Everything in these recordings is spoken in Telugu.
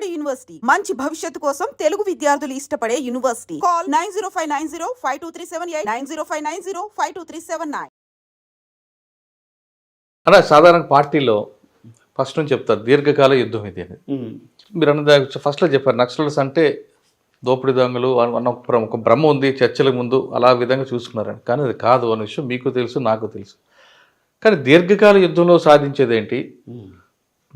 విజయవాడ యూనివర్సిటీ. మంచి భవిష్యత్తు కోసం తెలుగు విద్యార్థులు ఇష్టపడే university. Call nine zero five nine zero five two three seven eight nine zero five nine zero five two three seven nine. అలా సాధారణ పార్టీలో ఫస్ట్ నుంచి చెప్తారు దీర్ఘకాల యుద్ధం ఇది అని. మీరు అన్న ఫస్ట్లో చెప్పారు. నక్సలర్స్ అంటే దోపిడీ దొంగలు అన్న ఒక భ్రమ- ఉంది చర్చల ముందు అలా విధంగా చూసుకున్నారని. కానీ అది కాదు అనే విషయం మీకు తెలుసు నాకు తెలుసు. కానీ దీర్ఘకాల యుద్ధంలో సాధించేది ఏంటి? ఉమ్.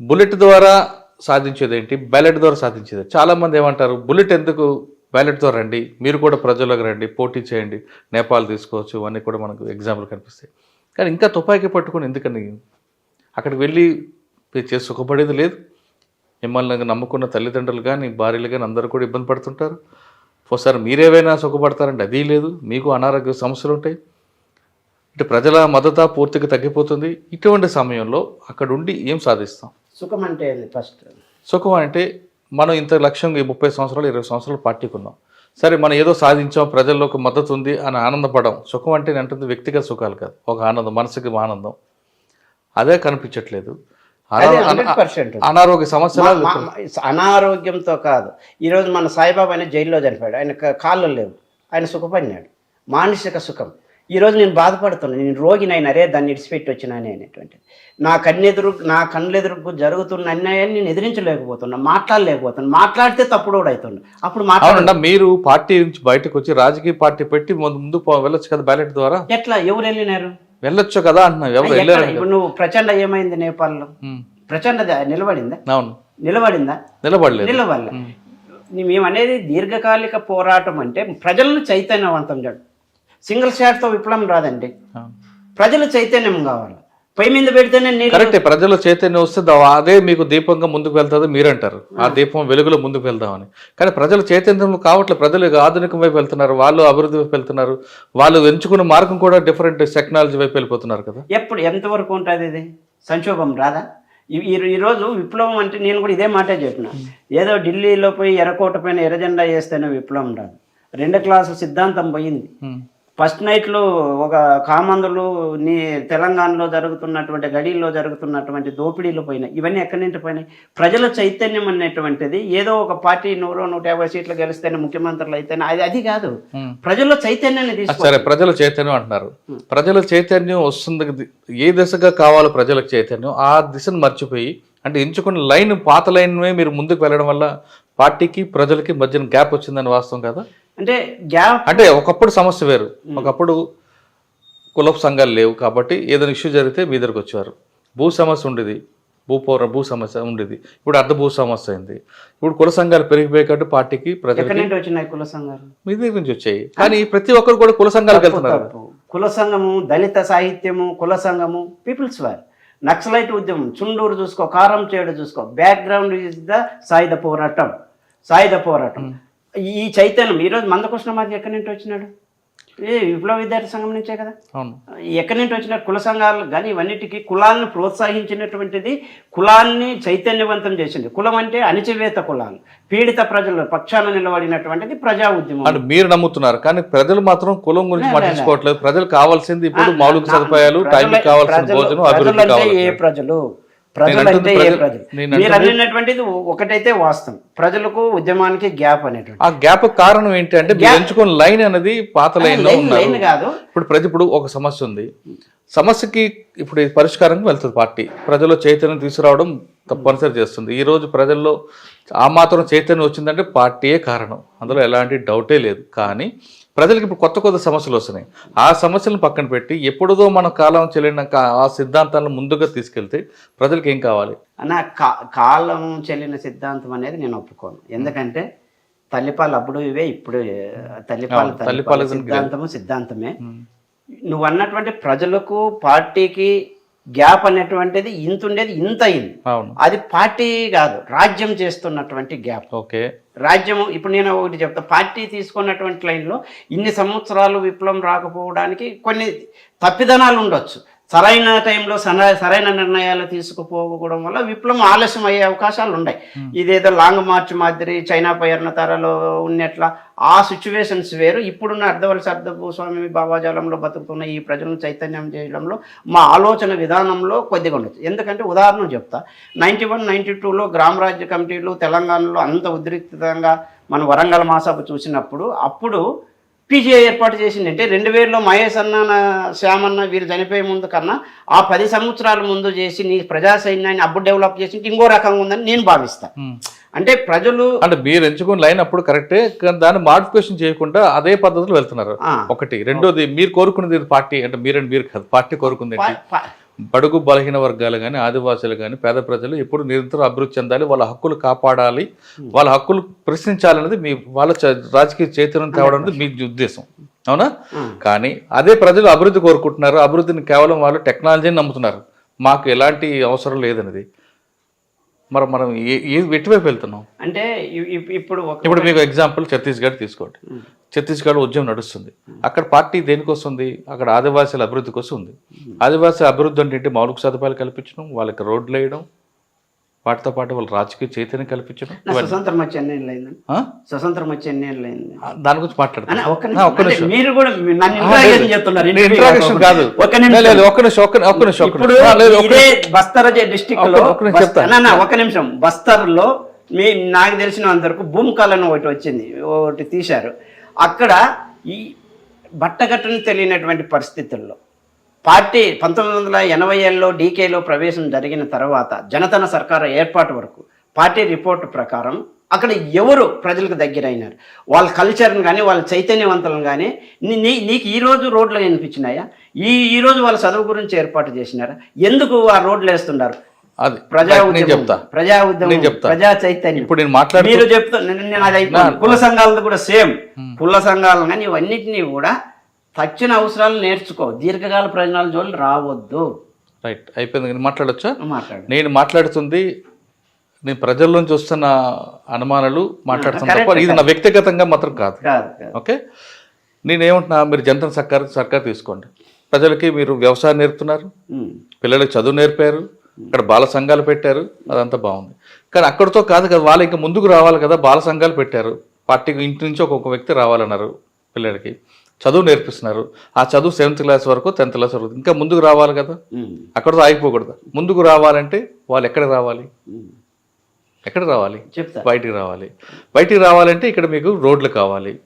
బుల్లెట్ ద్వారా సాధించేది ఏంటి బ్యాలెట్ ద్వారా సాధించేది. చాలా మంది ఏమంటారు బుల్లెట్ ఎందుకు? బ్యాలెట్ ద్వారా రండి. మీరు కూడా ప్రజల్లోకి రండి. పోటీ చేయండి. నేపాల్ తీసుకోవచ్చు. ఇవన్నీ కూడా మనకు ఎగ్జాంపుల్ కనిపిస్తాయి. కానీ ఇంకా తుపాకీ పట్టుకొని ఎందుకని? అక్కడికి వెళ్ళి చేసి సుఖపడేది లేదు. మిమ్మల్ని నమ్ముకున్న తల్లిదండ్రులు కానీ భార్యలు కానీ అందరూ కూడా ఇబ్బంది పడుతుంటారు. ఒకసారి మీరేవైనా సుఖపడతారంటే అది లేదు. మీకు అనారోగ్య సమస్యలు ఉంటాయి. అంటే ప్రజల మద్దత పూర్తిగా తగ్గిపోతుంది. ఇటువంటి సమయంలో అక్కడ ఉండి ఏం సాధిస్తాం? సుఖం అంటే ఫస్ట్ సుఖం అంటే మనం ఇంత లక్ష్యం ఈ ముప్పై సంవత్సరాలు ఇరవై సంవత్సరాలు పార్టీకి ఉన్నాం సరే మనం ఏదో సాధించాం ప్రజల్లో ఒక మద్దతు ఉంది అని ఆనందపడడం. సుఖం అంటే అంటుంది వ్యక్తిగత సుఖాలు కాదు. ఒక ఆనందం మనసుకి ఆనందం. అదే కనిపించట్లేదు. అనారోగ్య మా- అనారోగ్యంతో కాదు. ఈరోజు మన సాయిబాబా ఆయన జైల్లో చనిపోయాడు. ఆయన కాళ్ళు లేవు. ఆయన సుఖపడినాడు. మానసిక సుఖం. ఈరోజు నేను బాధపడుతున్నాను నేను రోగినైనా అరే దాన్ని ఇడిచిపెట్టి వచ్చినానే అనేటువంటిది. నా కన్నెదురు నా కళ్ళెదురు జరుగుతున్న అన్యాయాన్ని నేను ఎదిరించలేకపోతున్నా మాట్లాడలేకపోతున్నా. మాట్లాడితే తప్పుడు కూడా అవుతున్నా అప్పుడు మాట్లాడ. మీరు పార్టీ నుంచి బయటకు వచ్చి రాజకీయ పార్టీ పెట్టి ముందు వెళ్ళొచ్చు కదా బ్యాలెట్ ద్వారా? ఎట్లా? ఎవరు వెళ్ళినారు? వెళ్ళొచ్చు కదా అంటున్నావు. ఎవరు? వెళ్ళారు ఇప్పుడు నువ్వు ప్రచండ ఏమైంది నేపాల్లో. ప్రచండ నిలబడిందా? అవును. నిలబడిందా? నిలబడలేదు. నిలబడలే. మేము అనేది దీర్ఘకాలిక పోరాటం అంటే ప్రజలను చైతన్యవంతం చేయడం సింగిల్ షాట్తో విప్లవం రాదండి. ప్రజలు చైతన్యం కావాలి. పై మీద పెడితేనే కరెక్టే ప్రజల చైతన్యం వస్తే అదే మీకు దీపంగా ముందుకు వెళ్తుంది మీరంటారు. ఆ దీపం వెలుగులో ముందుకు వెళ్దామని. కానీ ప్రజల చైతన్యం కావట్లేదు ప్రజలు ఆధునికం వైపు వెళ్తున్నారు వాళ్ళు అభివృద్ధి వైపు వెళ్తున్నారు వాళ్ళు ఎంచుకున్న మార్గం కూడా డిఫరెంట్ టెక్నాలజీ వైపు వెళ్ళిపోతున్నారు కదా. ఎప్పుడు ఎంతవరకు ఉంటుంది ఇది? సంక్షోభం రాదా? ఈరోజు విప్లవం అంటే నేను కూడా ఇదే మాటే చెప్పిన. ఏదో ఢిల్లీలో పోయి ఎర్రకోట పైన ఎర్రజెండా వేస్తేనే విప్లవం రాదు. రెండు క్లాసుల సిద్ధాంతం పోయింది. ఫస్ట్ నైట్లో ఒక కామందులు నీ తెలంగాణలో జరుగుతున్నటువంటి గడిలో జరుగుతున్నటువంటి దోపిడీలు పోయినాయి. ఇవన్నీ ఎక్కడి నుంచి పోయినాయి? ప్రజల చైతన్యం అనేటువంటిది. ఏదో ఒక పార్టీ నూరు నూట యాభై సీట్లు గెలిస్తేనే ముఖ్యమంత్రులు అయితేనే అది అది కాదు. ఉమ్. ప్రజల్లో చైతన్యాన్ని తీసుకో సరే ప్రజల చైతన్యం అంటున్నారు. ప్రజల చైతన్యం వస్తుంది ఏ దిశగా కావాలో ప్రజలకు చైతన్యం? ఆ దిశను మర్చిపోయి అంటే ఎంచుకున్న లైన్ పాత లైన్మే మీరు ముందుకు వెళ్ళడం వల్ల పార్టీకి ప్రజలకి మధ్యన గ్యాప్ వచ్చిందని వాస్తవం కదా? అంటే గ్యాప్ అంటే ఒకప్పుడు సమస్య వేరు. ఒకప్పుడు కులపు సంఘాలు లేవు కాబట్టి ఏదైనా ఇష్యూ జరిగితే మీ దగ్గరకు వచ్చేవారు. భూ సమస్య ఉండేది. భూ పౌర భూ సమస్య ఉండేది. ఇప్పుడు అర్ధ భూ సమస్య అయింది. ఇప్పుడు కుల సంఘాలు పెరిగిపోయాయి కాబట్టి పార్టీకి కుల సంఘాలు? మీ దగ్గర నుంచి వచ్చాయి. కానీ ప్రతి ఒక్కరు కూడా కుల సంఘాలకు వెళ్తున్నారు. కుల సంఘము దళిత సాహిత్యము కుల సంఘము పీపుల్స్ వార్. నక్సలైట్ ఉద్యమం చుండూరు చూసుకో కారం చేడు చూసుకో. బ్యాక్గ్రౌండ్ ఇస్ ద సాయుధ పోరాటం. సాయుధ పోరాటం. ఈ చైతన్యం ఈరోజు మందకృష్ణ మాది ఎక్కడి నుంచి వచ్చినాడు? ఏ విప్లవ విద్యార్థి సంఘం నుంచే కదా? ఎక్కడి నుంచి వచ్చిన కుల సంఘాలు కానీ ఇవన్నిటికీ కులాన్ని ప్రోత్సహించినటువంటిది కులాన్ని చైతన్యవంతం చేసింది. కులం అంటే అణిచివేత కులాలు పీడిత ప్రజల పక్షాన నిలబడినటువంటిది ప్రజా ఉద్యమం. అంటే మీరు నమ్ముతున్నారు కానీ ప్రజలు మాత్రం కులం గురించి పట్టించుకోవట్లేదు. ప్రజలు కావాల్సింది ఇప్పుడు మౌలిక సదుపాయాలు ప్రజల- కావాల్సిన భోజనం ఏ ప్రజలు? ప్రజలు నేను అంటే అంటుంది ఏ ప్రజలు- మీరు ఒకటైతే వాస్తవం. ప్రజలకు ఉద్యమానికి గ్యాప్ అనేటువంటి ఆ గ్యాప్ కారణం ఏంటి అంటే ఎంచుకున్న లైన్ అనేది పాత లైన్లో లైన్ కాదు. ఇప్పుడు ప్రతి ఇప్పుడు ఒక సమస్య ఉంది. సమస్యకి ఇప్పుడు ఈ పరిష్కారం వెళ్తుంది పార్టీ. ప్రజల్లో చైతన్యం తీసుకురావడం తప్పనిసరి చేస్తుంది. ఈ రోజు ప్రజల్లో ఆ మాత్రం చైతన్యం వచ్చిందంటే పార్టీయే కారణం. అందులో ఎలాంటి డౌటే లేదు. కానీ ప్రజలకు ఇప్పుడు కొత్త కొత్త సమస్యలు వస్తున్నాయి. ఆ సమస్యలను పక్కన పెట్టి ఎప్పుడుదో మన కాలం చెల్లిన ఆ సిద్ధాంతాలను ముందుగా తీసుకెళ్తే ప్రజలకు ఏం కావాలి? అన్న కా- కాలం చెల్లిన సిద్ధాంతం అనేది నేను ఒప్పుకోను. ఎందుకంటే తల్లిపాలు అప్పుడు ఇవే ఇప్పుడు తల్లిపాలు తల్లిపాలు సిద్ధాంతము సిద్ధాంతమే. నువ్వు అన్నటువంటి ప్రజలకు పార్టీకి గ్యాప్ అనేటువంటిది ఇంత ఉండేది ఇంత అయింది. అది పార్టీ కాదు రాజ్యం చేస్తున్నటువంటి గ్యాప్. ఓకే. రాజ్యము ఇప్పుడు నేను ఒకటి చెప్తా పార్టీ తీసుకున్నటువంటి లైన్లో ఇన్ని సంవత్సరాలు విప్లవం రాకపోవడానికి కొన్ని తప్పిదనాలు ఉండొచ్చు. సరైన టైంలో సరైన నిర్ణయాలు తీసుకుపోకపోవడం వల్ల విప్లవం ఆలస్యం అయ్యే అవకాశాలు ఉన్నాయి. ఇదేదో లాంగ్ మార్చ్ మాదిరి చైనా పైర్న తరలో ఉన్నట్ల ఆ సిచ్యువేషన్స్ వేరు. ఇప్పుడున్న అర్ధవలస అర్ధభూస్వామి భావాజాలంలో బతుకుతున్న ఈ ప్రజలను చైతన్యం చేయడంలో మా ఆలోచన విధానంలో కొద్దిగా ఉండొచ్చు. ఎందుకంటే ఉదాహరణ చెప్తా. నైంటీ వన్ నైంటీ టూలో గ్రామరాజ్య కమిటీలు తెలంగాణలో అంత ఉద్రిక్తంగా మన వరంగల్ మాసభ చూసినప్పుడు అప్పుడు పీజీఐ ఏర్పాటు చేసింది అంటే రెండు వేలలో మహేష్ అన్న శ్యామన్న వీరు చనిపోయే ముందు కన్నా ఆ పది సంవత్సరాల ముందు చేసి నీ ప్రజా సైన్యాన్ని అప్పుడు డెవలప్ చేసి ఇంకో రకంగా ఉందని నేను భావిస్తాను. అంటే ప్రజలు అంటే మీరు ఎంచుకున్న లైన్ అప్పుడు కరెక్టే దాన్ని మాడిఫికేషన్ చేయకుండా అదే పద్ధతిలో వెళ్తున్నారు. ఒకటి. రెండోది మీరు కోరుకునేది పార్టీ అంటే మీరండి మీరు కాదు పార్టీ కోరుకుంది బడుగు బలహీన వర్గాలు కానీ ఆదివాసులు కానీ పేద ప్రజలు ఎప్పుడు నిరంతరం అభివృద్ధి చెందాలి వాళ్ళ హక్కులు కాపాడాలి వాళ్ళ హక్కులు ప్రశ్నించాలనేది మీ వాళ్ళ రాజకీయ చైతన్యం తేవడం అనేది మీ ఉద్దేశం. అవునా? ఆ. కానీ అదే ప్రజలు అభివృద్ధి కోరుకుంటున్నారు అభివృద్ధిని కేవలం వాళ్ళు టెక్నాలజీని నమ్ముతున్నారు. మాకు ఎలాంటి అవసరం లేదనేది మరి మనం ఎటువైపు వెళ్తున్నాం? అంటే ఇప్పుడు ఇప్పుడు మీకు ఎగ్జాంపుల్ ఛత్తీస్గఢ్ తీసుకోండి. ఛత్తీస్గఢ్ ఉద్యమం నడుస్తుంది. అక్కడ పార్టీ దేనికోసం ఉంది అక్కడ ఆదివాసీల అభివృద్ధి కోసం ఉంది ఆదివాసీ అభివృద్ధి అంటే? మౌలిక సదుపాయాలు కల్పించడం వాళ్ళకి రోడ్లు వేయడం వాటితో పాటు వాళ్ళ రాజకీయ చైతన్యం కల్పించడం స్వతంత్రం వచ్చి ఎన్ని ఏళ్ళు? స్వతంత్రం వచ్చి ఎన్ని ఏళ్ళు అయింది దాని గురించి మాట్లాడతాను మీరు కూడా కాదు. ఒక్క నిమిషం. లేదు, ఒక్క నిమిషం ఒక్క ఒక్క నిమిషం. ఇప్పుడు. బస్తర్ డిస్టిక్లో ఒక నిమిషం బస్తర్లో మీ నాకు తెలిసినంత వరకు భూమి కాలం ఒకటి వచ్చింది ఒకటి తీశారు. అక్కడ ఈ బట్టగట్టని తెలియనటువంటి పరిస్థితుల్లో పార్టీ పంతొమ్మిది వందల ఎనభై ఏళ్ళలో డీకేలో ప్రవేశం జరిగిన తర్వాత జనతన సర్కారు ఏర్పాటు వరకు పార్టీ రిపోర్ట్ ప్రకారం అక్కడ ఎవరు ప్రజలకు దగ్గర అయినారు వాళ్ళ కల్చర్ని కానీ వాళ్ళ చైతన్యవంతులను కానీ నీ నీకు ఈ రోజు రోడ్లు కనిపించినాయా? ఈ ఈ రోజు వాళ్ళ చదువు గురించి ఏర్పాటు చేసినారా? ఎందుకు ఆ రోడ్లు వేస్తున్నారు? అది ప్రజా నేను చెప్తా. ప్రజా ఉద్యమం. ప్రజా చైతన్యం. ఇప్పుడు నేను మీరు చెప్తా. కుల సంఘాలతో కూడా సేమ్. కుల సంఘాలు కానీ ఇవన్నిటినీ కూడా తక్షణ అవసరాలు నేర్చుకో. దీర్ఘకాల ప్రయోజనాల జోలు రావద్దు. రైట్ అయిపోయింది. నేను మాట్లాడొచ్చా? మాట్లాడు. నేను మాట్లాడుతుంది నేను ప్రజల్లోంచి వస్తున్న అనుమానాలు మాట్లాడుతున్నా తప్ప ఇది నా వ్యక్తిగతంగా మాత్రం కాదు. ఓకే? నేనేమంటున్నా మీరు జనతన సర్కార్ సర్కార్ తీసుకోండి. ప్రజలకి మీరు వ్యవసాయం నేర్పుతున్నారు. పిల్లలకి చదువు నేర్పారు ఇక్కడ బాల సంఘాలు పెట్టారు అదంతా బాగుంది. కానీ అక్కడితో కాదు కదా వాళ్ళు ఇంకా ముందుకు రావాలి కదా బాల సంఘాలు పెట్టారు. పార్టీకి ఇంటి నుంచి ఒక్కొక్క వ్యక్తి రావాలన్నారు పిల్లలకి. చదువు నేర్పిస్తున్నారు. ఆ చదువు సెవెంత్ క్లాస్ వరకు టెన్త్ క్లాస్ వరకు. ఇంకా ముందుకు రావాలి కదా. అక్కడితో ఆగిపోకూడదు. ముందుకు రావాలంటే వాళ్ళు ఎక్కడ రావాలి. ఎక్కడ రావాలి? బయటికి రావాలి. బయటికి రావాలంటే ఇక్కడ మీకు రోడ్లు కావాలి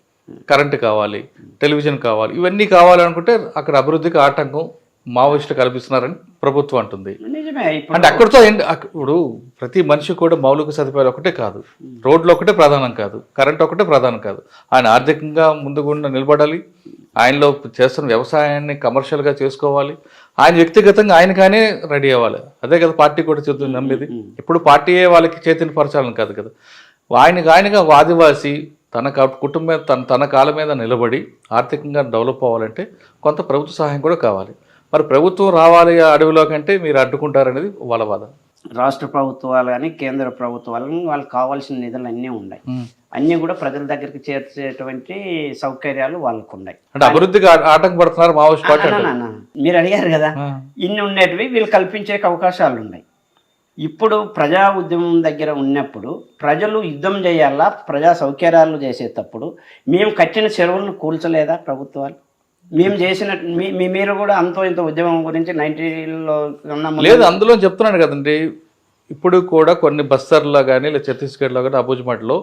కరెంటు కావాలి టెలివిజన్ కావాలి. ఇవన్నీ కావాలనుకుంటే అక్కడ అభివృద్ధికి ఆటంకం మావోయిస్టులు కల్పిస్తున్నారని ప్రభుత్వం అంటుంది. అంటే అక్కడితో ఇప్పుడు ప్రతి మనిషి కూడా మౌలిక సదుపాయాలు ఒకటే కాదు. రోడ్లు ఒకటే ప్రధానం కాదు. కరెంట్ ఒకటే ప్రధానం కాదు. ఆయన ఆర్థికంగా ముందుగుండా నిలబడాలి. ఆయనలో చేస్తున్న వ్యవసాయాన్ని కమర్షియల్గా చేసుకోవాలి. ఆయన వ్యక్తిగతంగా ఆయనగానే రెడీ అవ్వాలి. అదే కదా పార్టీ కూడా చెప్తుంది నమ్మేది. ఇప్పుడు పార్టీయే వాళ్ళకి చైతన్యపరచాలని కాదు కదా. ఆయనకు ఆయనగా ఆదివాసి తన కుటుంబం తన తన కాళ్ళ మీద నిలబడి ఆర్థికంగా డెవలప్ అవ్వాలంటే కొంత ప్రభుత్వ సహాయం కూడా కావాలి. మరి ప్రభుత్వం రావాలి అడవిలో కంటే మీరు అడ్డుకుంటారనేది వాళ్ళ వాదన రాష్ట్ర ప్రభుత్వాలు కానీ కేంద్ర ప్రభుత్వాలు కానీ వాళ్ళకి కావాల్సిన నిధులు అన్నీ ఉన్నాయి. అన్నీ కూడా ప్రజల దగ్గరికి చేర్చేటువంటి సౌకర్యాలు వాళ్ళకు ఉన్నాయి అంటే అభివృద్ధికి ఆటంకపడుతున్నారు మావోయిస్ట్ పార్టీ. మీరు అడిగారు కదా. ఇన్ని ఉండేటివి వీళ్ళు కల్పించే అవకాశాలు ఉన్నాయి. ఇప్పుడు ప్రజా ఉద్యమం దగ్గర ఉన్నప్పుడు ప్రజలు యుద్ధం చేయాలా ప్రజా సౌకర్యాలు చేసేటప్పుడు మేము కట్టిన చెరువులను కూల్చలేదా ప్రభుత్వాలు? మేము చేసిన మీరు కూడా అంతో ఇంత ఉద్యమం గురించి నైన్టీలో లేదు అందులో చెప్తున్నాను కదండి. ఇప్పుడు కూడా కొన్ని బస్తర్లో కానీ లేదా ఛత్తీస్గఢ్లో కానీ అబుజ్మట్లో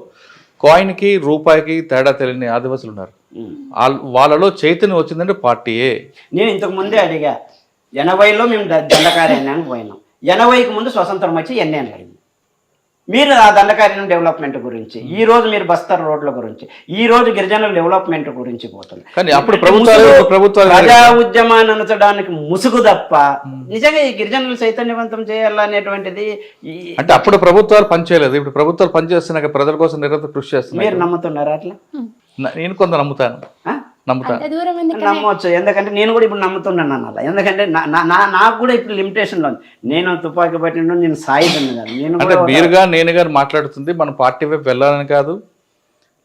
కాయిన్కి రూపాయికి తేడా తెలియని ఆదివాసులు ఉన్నారు వాళ్ళ- వాళ్ళలో చైతన్యం వచ్చిందంటే పార్టీయే. నేను ఇంతకు ముందే అడిగా ఎనభైలో మేము ద- దండకారణ్యానికి పోయినాం. ఎనభైకి ముందు స్వతంత్రం వచ్చి ఎన్నేళ్ళు మీరు ఆ దండకారణ్యం డెవలప్మెంట్ గురించి ఈ రోజు మీరు బస్తర్ రోడ్ల గురించి ఈ రోజు గిరిజనుల డెవలప్మెంట్ గురించి కానీ అప్పుడు ప్రజా ఉద్యమాన్ని అనచడానికి ముసుగు తప్ప నిజంగా ఈ గిరిజనులు చైతన్యవంతం చేయాలనేటువంటిది అంటే అప్పుడు ప్రభుత్వాలు పనిచేయలేదు. ఇప్పుడు ప్రభుత్వాలు పనిచేస్తున్నాక ప్రజల కోసం నిరంతరం కృషి చేస్తున్నాయి. మీరు నమ్ముతున్నారా అట్లా? నేను కొంత నమ్ముతాను. ఎందుకు నమ్మవచ్చు ఎందుకంటే నేను కూడా ఇప్పుడు నమ్ముతున్నాను అలా. ఎందుకంటే నా- నా- నా- నాకు కూడా ఇప్పుడు లిమిటేషన్లో ఉంది. నేను తుపాకీ పట్టిన నేను సాయుధను కాదు. నేను అంటే మీరుగా నేను గారు మాట్లాడుతుంది. మన పార్టీ వైపు వెళ్ళాలని కాదు.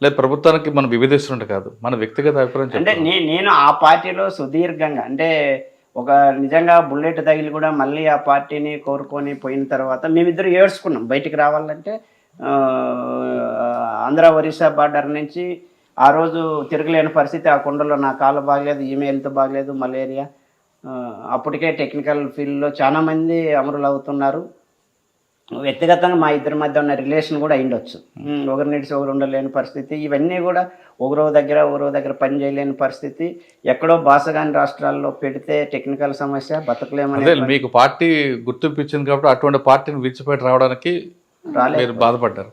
లేదు ప్రభుత్వానికి మనం విభేదిస్తున్నట్టు కాదు. మన వ్యక్తిగత అభిప్రాయం అంటే నేను ఆ పార్టీలో సుదీర్ఘంగా అంటే ఒక నిజంగా బుల్లెట్ తగిలి కూడా మళ్ళీ ఆ పార్టీని కోరుకొని పోయిన తర్వాత మేమిద్దరు ఏడ్చుకున్నాం. బయటికి రావాలంటే ఆ, ఆంధ్ర ఒరిస్సా బార్డర్ నుంచి ఆ రోజు తిరగలేని పరిస్థితి ఆ కొండలో నా కాలు బాగలేదు ఈమె హెల్త్ బాగలేదు మలేరియా. అప్పటికే టెక్నికల్ ఫీల్డ్లో చాలా మంది అమరులు అవుతున్నారు వ్యక్తిగతంగా మా ఇద్దరి మధ్య ఉన్న రిలేషన్ కూడా అయిండొచ్చు ఒకరి నిడిచి ఒకరు ఉండలేని పరిస్థితి. ఇవన్నీ కూడా ఒకరో దగ్గర ఒకరో దగ్గర పని చేయలేని పరిస్థితి. ఎక్కడో బాసగాని రాష్ట్రాల్లో పెడితే టెక్నికల్ సమస్య బతకలేమనే మీకు పార్టీ గుర్తింపు ఇచ్చింది కాబట్టి అటువంటి పార్టీని విడిచిపెట్టి రావడానికి రాలేదు. మీరు బాధపడ్డారు.